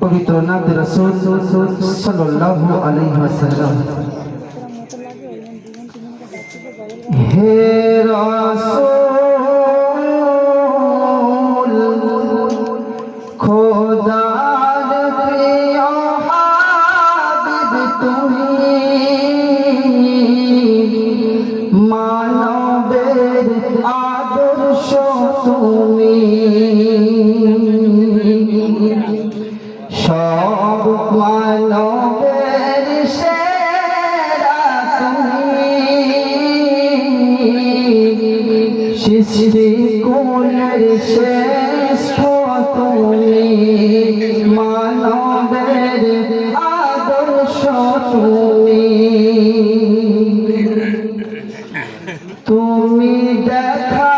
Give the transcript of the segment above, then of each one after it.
পবিত্র নাতে রাসূল সাল্লাল্লাহু আলাইহি ওয়াসাল্লাম। হে রাসূল খোদার প্রিয় হাবিব, তুমি মানবের আদর্শ, তুমি সব মানবের তুমি। সৃষ্টি কুলের শ্রেষ্ঠ তুমি। আদর্শ তুমি। তুমি দেখালে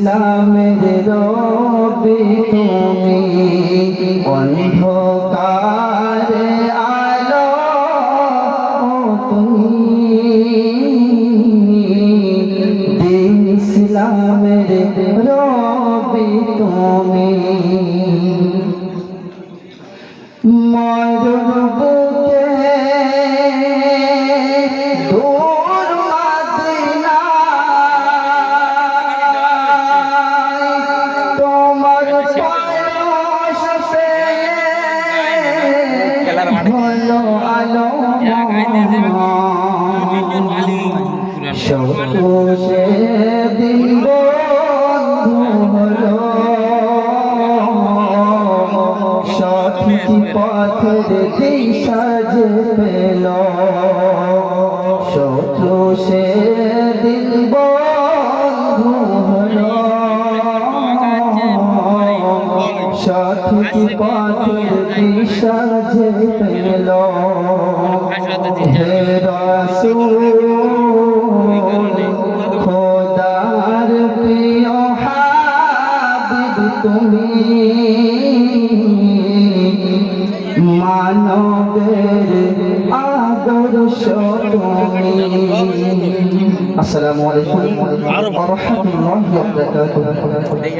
ইসলামের রবি তুমি। অন্ধকারে পেয়ে হলো আলো সে দিন বন্ধু হলো দিশা যে সঠিক পথের দিশা যে পেল। হে রাসূল খোদার প্রিয় হাবিব তুমি। মানবের আদর্শ তুমি। আসসালামু আলাইকুম। ওয়া রাহমাতুল্লাহি ওয়া বারাকাতুহু।